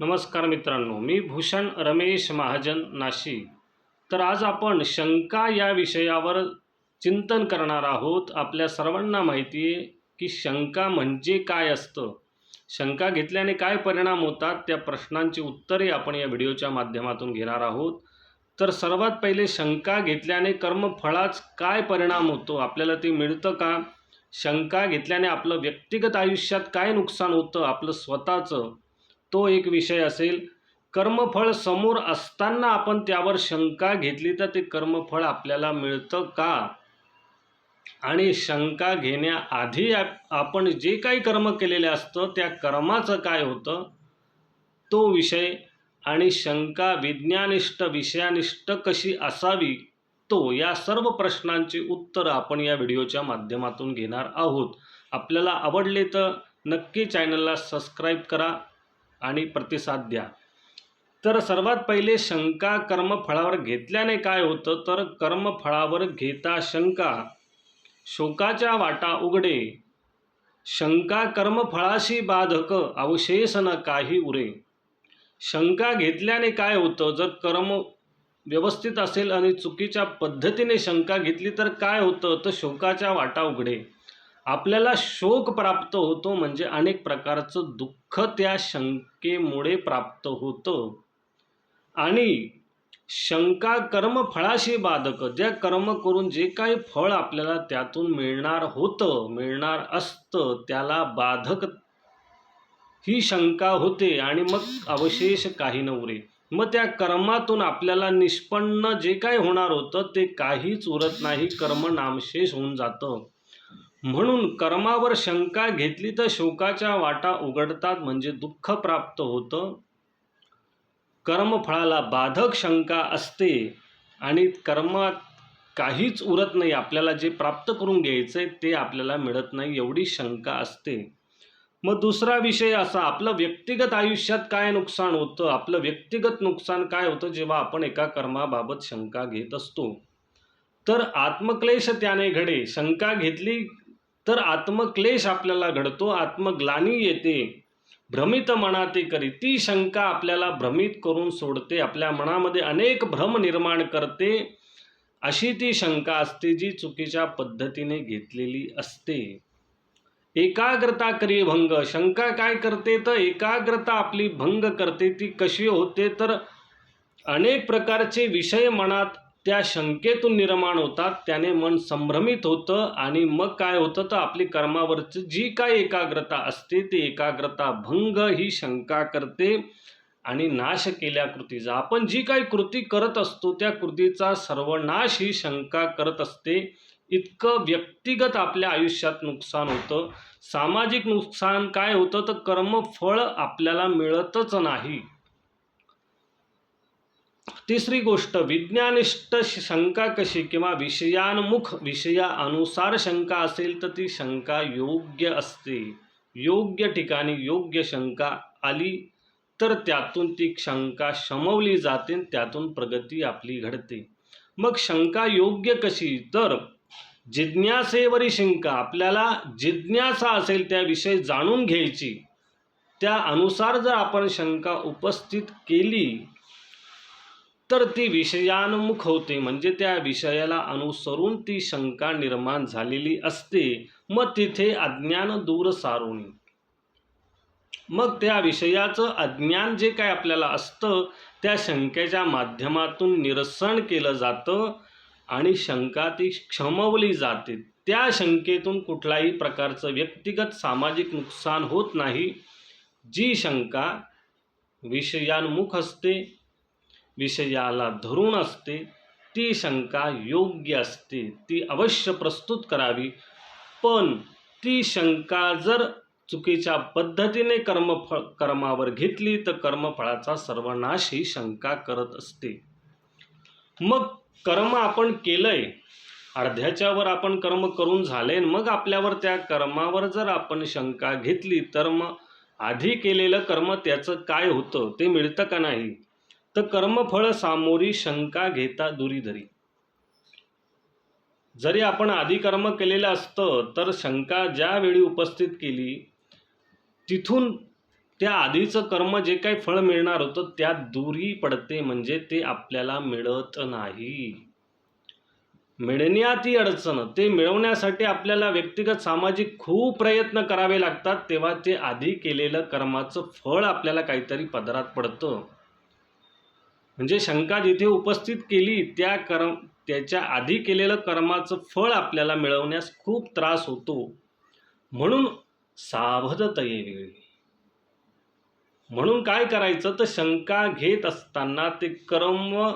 नमस्कार मित्रांनो मी भूषण रमेश महाजन नाशिक. तर आज आपण शंका या विषयावर चिंतन करणार आहोत. आपल्या सर्वांना माहिती आहे की शंका म्हणजे काय असतं? शंका घेतल्याने काय परिणाम होतात? त्या प्रश्नांची उत्तरे आपण या व्हिडिओच्या माध्यमातून घेणार आहोत. तर सर्वात पहिले शंका घेतल्याने कर्मफळाच काय परिणाम होतो? आपल्याला ते मिळतं का? शंका घेतल्याने आपलं व्यक्तिगत आयुष्यात काय नुकसान होतं? आपलं स्वतःचं तो एक विषय असेल. कर्मफळ समोर असताना आपण त्यावर शंका घेतली तर ते कर्मफळ आपल्याला मिळतं का? आणि शंका घेण्याआधी आप- आपण जे काही कर्म केलेले असतं त्या कर्माचं काय होतं? तो विषय आणि शंका विज्ञानिष्ठ विषयानिष्ठ कशी असावी? तो या सर्व प्रश्नांची उत्तरं आपण या व्हिडिओच्या माध्यमातून घेणार आहोत. आपल्याला आवडले तर नक्की चॅनलला सबस्क्राईब करा. आणि प्रतिसाद द्या. तर सर्वात पहिले शंका कर्मफळावर घेतल्याने काय होतं? तर कर्मफळावर घेता शंका. शोकाच्या वाटा उघडे. शंका कर्मफळाशी बाधक अवशेष न काही उरे. शंका घेतल्याने काय होतं? जर कर्म व्यवस्थित असेल आणि चुकीच्या पद्धतीने शंका घेतली तर काय होतं? तर शोकाच्या वाटा उघडे. आपल्याला शोक प्राप्त होतो म्हणजे अनेक प्रकारचं दुःख त्या शंकेमुळे प्राप्त होतं. आणि शंका कर्म फळाशी बाधक ज्या कर्म करून जे काही फळ आपल्याला त्यातून मिळणार होतं मिळणार असतं त्याला बाधक ही शंका होते आणि मग अवशेष काही न उरे मग त्या कर्मातून आपल्याला निष्पन्न जे काय होणार होतं ते काहीच उरत नाही कर्म नामशेष होऊन जातं. म्हणून कर्मावर शंका घेतली तर शोकाच्या वाटा उघडतात म्हणजे दुःख प्राप्त होतं. कर्मफळाला बाधक शंका असते आणि कर्मात काहीच उरत नाही. आपल्याला जे प्राप्त करून घ्यायचं आहे ते आपल्याला मिळत नाही एवढी शंका असते. मग दुसरा विषय असा आपलं व्यक्तिगत आयुष्यात काय नुकसान होतं? आपलं व्यक्तिगत नुकसान काय होतं? जेव्हा आपण एका कर्माबाबत शंका घेत असतो. तर आत्मक्लेश त्याने घडे. शंका घेतली तर आत्मक्लेश आपल्याला घडतो आत्मग्लानी येते. भ्रमित मनाते करी. ती शंका आपल्याला भ्रमित करून सोडते. आपल्या मनामध्ये अनेक भ्रम निर्माण करते. अशी ती शंका असते जी चुकीच्या पद्धतीने घेतलेली असते. एकाग्रता करी भंग. शंका काय करते? तर एकाग्रता आपली भंग करते. ती कशी होते? तर अनेक प्रकारचे विषय मनात त्या शंकेतून निर्माण होतात त्याने मन संभ्रमित होतं आणि मग काय होतं तर आपली कर्मावरची जी काय एकाग्रता असते ती एकाग्रता भंग ही शंका करते आणि नाश केल्या कृतीचा. आपण जी काही कृती करत असतो त्या कृतीचा सर्वनाश ही शंका करत असते. इतकं व्यक्तिगत आपल्या आयुष्यात नुकसान होतं. सामाजिक नुकसान काय होतं तर कर्मफळ आपल्याला मिळतच नाही. तिसरी गोष्ट विज्ञानिष्ठ शंका कशी किंवा विषयान्मुख विषयानुसार शंका असेल तर ती शंका योग्य असते. योग्य ठिकाणी योग्य शंका आली तर त्यातून ती शंका शमवली जाते त्यातून प्रगती आपली घडते. मग शंका योग्य कशी? तर जिज्ञासेवरी शंका आपल्याला जिज्ञासा असेल त्याविषयी जाणून घ्यायची. त्या अनुसार जर आपण शंका उपस्थित केली तर ती विषयानुमुख होते. म्हणजे त्या विषयाला अनुसरून ती शंका निर्माण झालेली असते. मग तिथे अज्ञान दूर सारून. मग त्या विषयाचं अज्ञान जे काय आपल्याला असतं त्या शंकेच्या माध्यमातून निरसन केलं जातं आणि शंका ती क्षमवली जाते. त्या शंकेतून कुठल्याही प्रकारचं व्यक्तिगत सामाजिक नुकसान होत नाही. जी शंका विषयान्मुख असते विषयाला धरून असते ती शंका योग्य असते ती अवश्य प्रस्तुत करावी. पण ती शंका जर चुकीच्या पद्धतीने कर्मफळ कर्मावर घेतली तर कर्मफळाचा सर्वनाश ही शंका करत असते. मग कर्म आपण केलंय अर्ध्याच्या वर आपण कर्म करून झाले मग आपल्यावर त्या कर्मावर जर आपण शंका घेतली तर मग आधी केलेलं कर्म त्याचं काय होतं ते मिळतं का नाही? तर कर्मफळ सामोरी शंका घेता दुरी धरी जरी आपण आधी कर्म केलेलं असतं तर शंका ज्यावेळी उपस्थित केली तिथून त्या आधीचं कर्म जे काही फळ मिळणार होतं त्यात दूरी पडते म्हणजे ते आपल्याला मिळत नाही. मिळण्यात ती अडचण ते मिळवण्यासाठी आपल्याला व्यक्तिगत सामाजिक खूप प्रयत्न करावे लागतात तेव्हा ते आधी केलेलं कर्माचं फळ आपल्याला काहीतरी पदरात पडतं. म्हणजे शंका जिथे उपस्थित केली त्या कर्म त्याच्या आधी केलेलं कर्माचं फळ आपल्याला मिळवण्यास खूप त्रास होतो. म्हणून सावधतये वेळी. म्हणून काय करायचं? तर शंका घेत असताना ते कर्म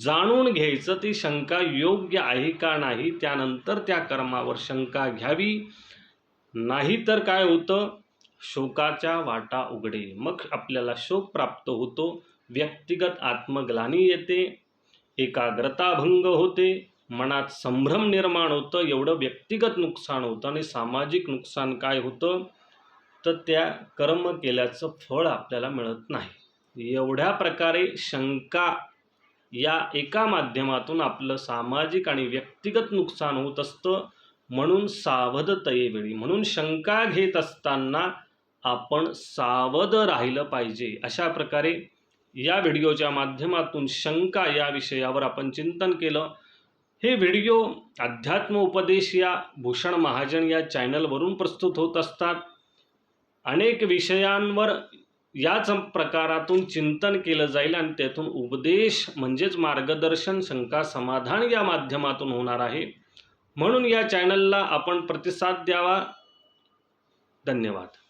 जाणून घ्यायचं ती शंका योग्य आहे का नाही? त्यानंतर त्या कर्मावर शंका घ्यावी. नाही तर काय होतं? शोकाच्या वाटा उघडे मग आपल्याला शोक प्राप्त होतो. व्यक्तिगत आत्मग्लानी येते एकाग्रताभंग होते मनात संभ्रम निर्माण होतं एवढं व्यक्तिगत नुकसान होतं आणि सामाजिक नुकसान काय होतं? तर त्या कर्म केल्याचं फळ आपल्याला मिळत नाही. एवढ्या प्रकारे शंका या एका माध्यमातून आपलं सामाजिक आणि व्यक्तिगत नुकसान होत असतं म्हणून सावधतयेवेळी म्हणून शंका घेत असताना आपण सावध राहिलं पाहिजे. अशा प्रकारे या व्हिडिओच्या माध्यमातून शंका या विषयावर आपण चिंतन केलं. हे व्हिडिओ अध्यात्म उपदेश या भूषण महाजन या चॅनलवरून प्रस्तुत होत असतात. अनेक विषयांवर याच प्रकारातून चिंतन केलं जाईल आणि त्यातून उपदेश म्हणजेच मार्गदर्शन शंका समाधान या माध्यमातून होणार आहे. म्हणून या चॅनलला आपण प्रतिसाद द्यावा. धन्यवाद.